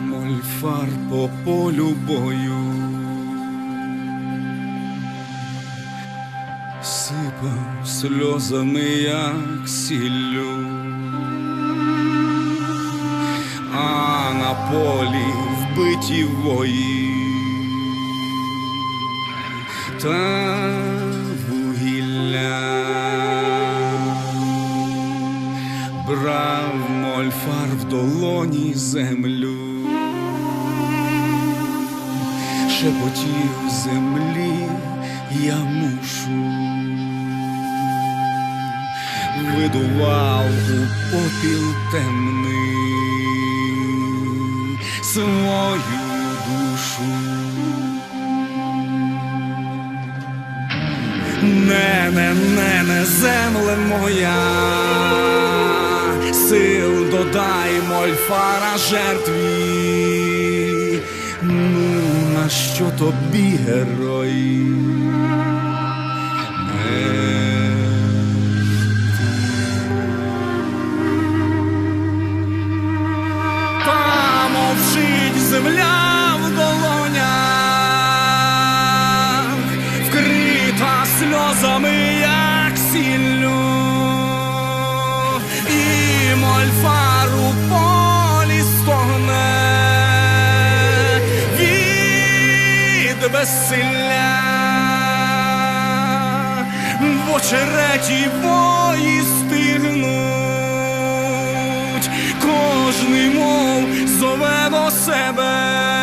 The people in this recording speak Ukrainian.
мольфар по полю бою. Сипав сльозами, як сіллю, а на полі вбиті вої. Та вугілля брав мольфар в долоні землю, шепотів землі я мушу, видував у попіл темний свою душу. Не, не, не, не, земле моя, сил додай мольфара жертві. Ну, на що тобі герої? Та мовчить земля від безсилля, в очереті вої стигнуть, кожний мов зове до себе.